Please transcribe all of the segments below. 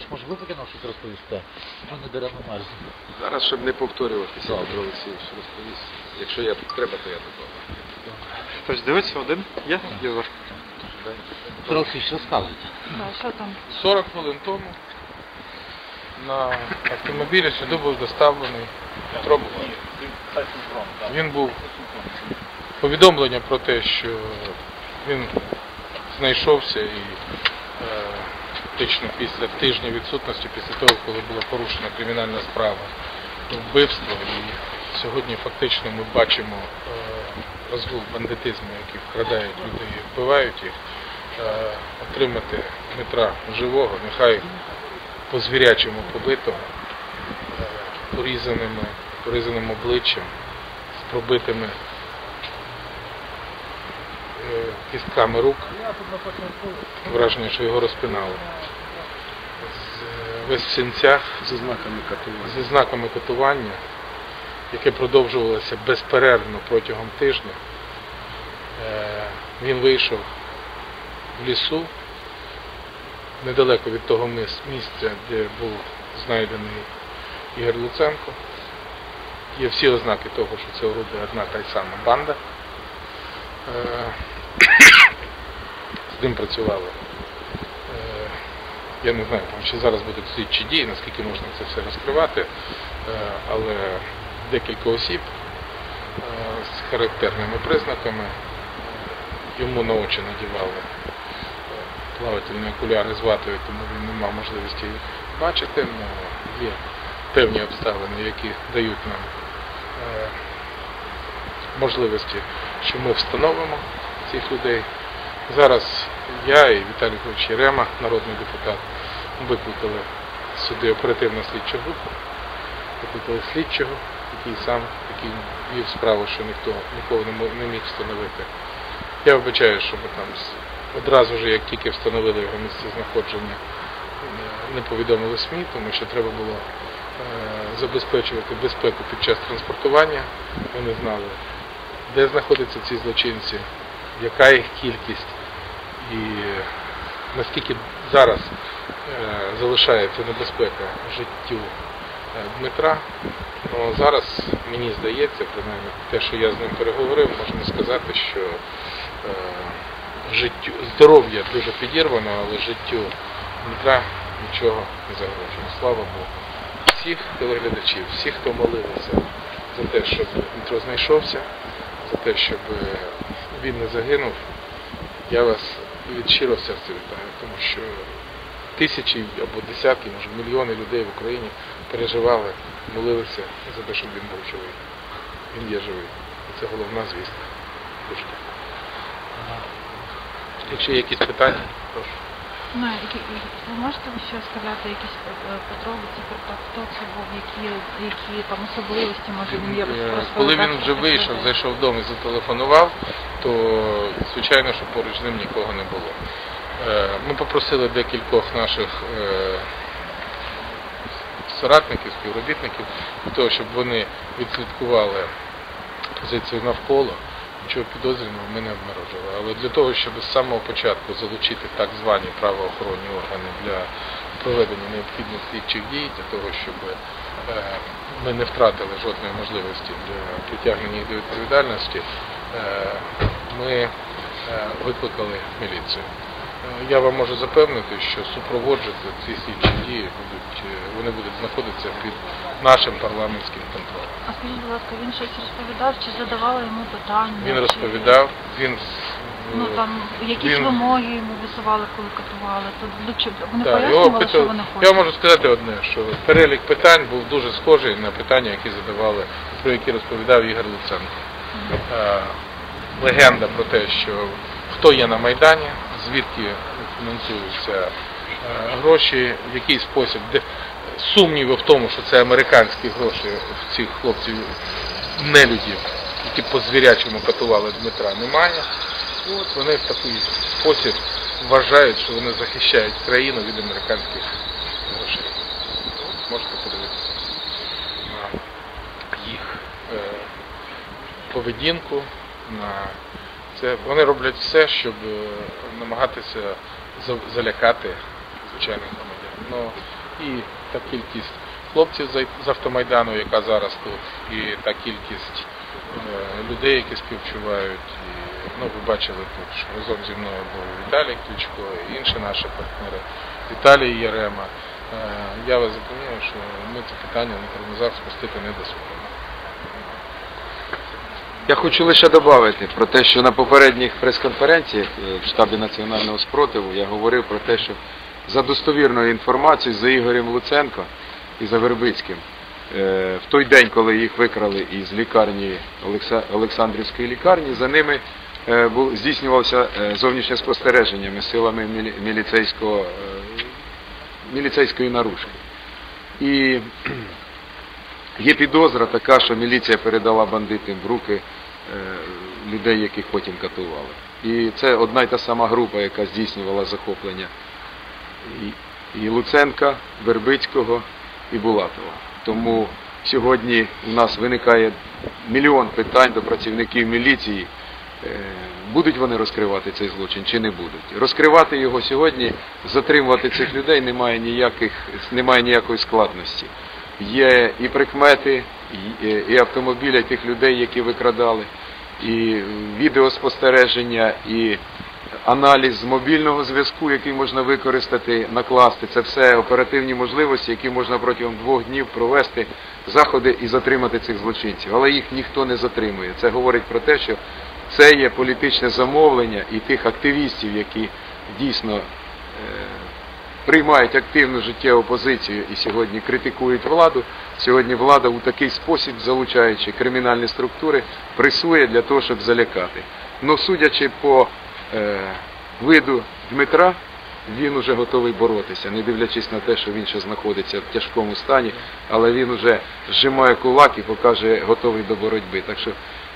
Віталійович, може ви поки нам щось розповісте? Ми не даремно мерзнемо. Зараз, щоб не повторюватися, Добре. Петро Олексійович розповість. Якщо я тут треба, то я тут. Хтось дивиться один? Є? Єгор. Петро Олексійович, розказуйте. Да, що там? 40 хвилин тому на автомобілі сюди був доставлений Петро. Він був повідомлення про те, що він знайшовся і фактично після тижня відсутності, після того, коли була порушена кримінальна справа вбивство. І сьогодні фактично ми бачимо е, розгул бандитизму, які вкрадають людей вбивають їх. Е, отримати Дмитра живого, нехай по звірячому побитого, е, порізаними, порізаним обличчям, з пробитими е, кістками рук. Враження, що його розпинали. Е, Весь в синцях, Зі знаками катування. зі знаками катування, яке продовжувалося безперервно протягом тижня. Е, Він вийшов в лісу, недалеко від того місця, де був знайдений Ігор Луценко. Є всі ознаки того, що це орудує одна та й сама банда. З ним працювали. Е, Я не знаю, там, зараз будуть слідчі дії, наскільки можна це все розкривати, Е, але декілька осіб е, з характерними признаками йому на очі надівали плавательні окуляри з ватою, тому він не мав можливості їх бачити. але Є певні обставини, які дають нам можливості, що ми встановимо цих людей. Зараз я і Віталій Кович Єрема, народний депутат, викликали сюди оперативну слідчу групу, викликали слідчого, який сам який вів справу, що ніхто нікого не міг встановити. Я вибачаю, що ми там одразу ж, як тільки встановили його місце знаходження, не повідомили СМІ, тому що треба було е, забезпечувати безпеку під час транспортування. Не знали, де знаходяться ці злочинці, яка їх кількість і наскільки зараз е, залишається небезпека життю е, Дмитра. Ну, зараз мені здається, принаймні те, що я з ним переговорив, можна сказати, що е, життю, здоров'я дуже підірвано, але життю Дмитра нічого не загрожує. Слава Богу. Всіх телеглядачів, всіх, хто молився за те, щоб Дмитро знайшовся, за те, щоб він не загинув, я вас від щирого серця вітаю, тому що тисячі або десятки, може мільйони людей в Україні переживали, молилися за те, щоб він був живий. Він є живий. І це головна звістка. Дуже дякую. Якщо є якісь питання, прошу. Ну, ви можете ще сказати якісь е, подробиці про те, хто це був, які, які там особливості, може він є Е, Коли він вже вийшов, зайшов вдома і зателефонував, то звичайно, що поруч з ним нікого не було. Е, Ми попросили декількох наших соратників, співробітників, для того, щоб вони відслідкували позицію навколо. Нічого підозрюваного ми не обнаружили. Але для того, щоб з самого початку залучити так звані правоохоронні органи для проведення необхідних слідчих дій, для того, щоб е, ми не втратили жодної можливості для притягнення до відповідальності, е, ми е, викликали міліцію. Е, Я вам можу запевнити, що супроводжувати ці слідчі дії будуть, е, вони будуть знаходитися під нашим парламентським контролем. А скажіть, будь ласка, він щось розповідав, чи задавали йому питання? Він чи- розповідав, він Ну там якісь він- вимоги йому висували, коли катували. То для вони Так, його пояснювали, що питали- вони Я можу сказати одне, що перелік питань був дуже схожий на питання, які задавали, про які розповідав Ігор Луценко. Е, Легенда про те, що хто є на Майдані, звідки фінансуються е, гроші, в який спосіб, де сумніви в тому, що це американські гроші в цих хлопців нелюдів, які по звірячому катували Дмитра, немає. От вони в такий спосіб вважають, що вони захищають країну від американських грошей. Можете подивитися на їх е, поведінку, на це. Вони роблять все, щоб е, намагатися залякати звичайних громадян. Ну, і та кількість хлопців з- автомайдану, яка зараз тут, і та кількість е, людей, які співчувають. І, ну, ви бачили тут, що разом зі мною був Віталій Кличко і інші наші партнери, Віталій Єрема. Е, Я вас запевняю, що ми це питання на тормозах спустити не дозволимо. Я хочу лише додати про те, що на попередніх прес-конференціях е, в штабі національного спротиву я говорив про те, що за достовірною інформацією за Ігорем Луценко і за Вербицьким, е, в той день, коли їх викрали із лікарні Олександрівської лікарні, за ними е, е, зовнішнє спостереженнями силами міліцейської наружки. І Є підозра така, що міліція передала бандитам в руки е, людей, яких потім катували. І це одна й та сама група, яка здійснювала захоплення і, Луценка, Вербицького і Булатова. Тому сьогодні у нас виникає мільйон питань до працівників міліції. Е, Будуть вони розкривати цей злочин чи не будуть? Розкривати його сьогодні, затримувати цих людей немає ніяких, немає ніякої складності. Є і прикмети, і, автомобіля тих людей, які викрадали, і відеоспостереження, і аналіз з мобільного зв'язку, який можна використати, накласти. Це все оперативні можливості, які можна протягом двох днів провести заходи і затримати цих злочинців. Але їх ніхто не затримує. Це говорить про те, що це є політичне замовлення і тих активістів, які дійсно е, приймають активну життєву позицію і сьогодні критикують владу. Сьогодні влада у такий спосіб, залучаючи кримінальні структури, пресує для того, щоб залякати. Ну, судячи по е, виду Дмитра, він уже готовий боротися, не дивлячись на те, що він ще знаходиться в тяжкому стані, але він уже зжимає кулак і покаже готовий до боротьби. Так що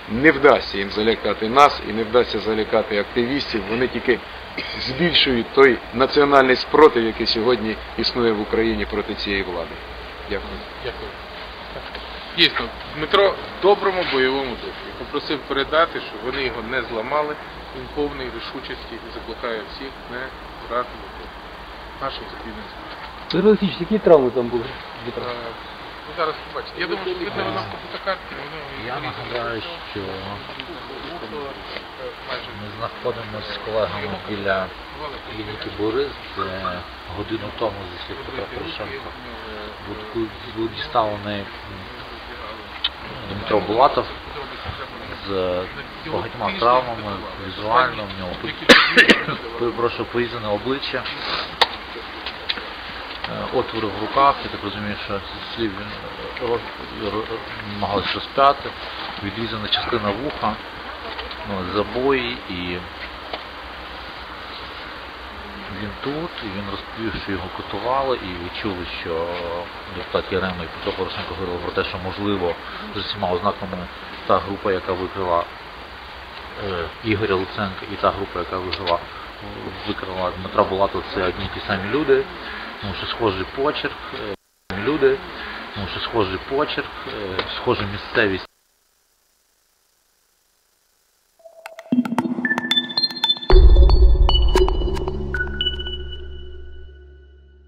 не вдасться їм залякати нас і не вдасться залякати активістів. Вони тільки збільшують той національний спротив, який сьогодні існує в Україні проти цієї влади. Дякую. Дякую. Дійсно, Дмитро в доброму бойовому духі. Попросив передати, що вони його не зламали. Він повний рішучості і закликає всіх не зрадити нашу закріплену Теоретично, які травми там були? Ви зараз побачите. Я думаю, що видно вона по фотокартці. воно Я нагадаю, що ми знаходимося з колегами біля клініки Борис, де годину тому зі слів Петра Порошенка був, діставлений Дмитро Булатов з багатьма травмами, візуально в нього перепрошую, порізане обличчя, отвори в руках, я так розумію, що зі слів він е, намагалися розп'яти, відрізана частина вуха, ну, забої і він тут, і він розповів, що його катували, і ви чули, що депутат Ярема і Петро Порошенко говорили про те, що можливо з усіма ознаками та група, яка викрила е, Ігоря Луценка, і та група, яка викрила, викрила Дмитра Булатова, це одні ті самі люди, тому що схожий почерк, е, люди, тому що схожий почерк, е, схожа місцевість.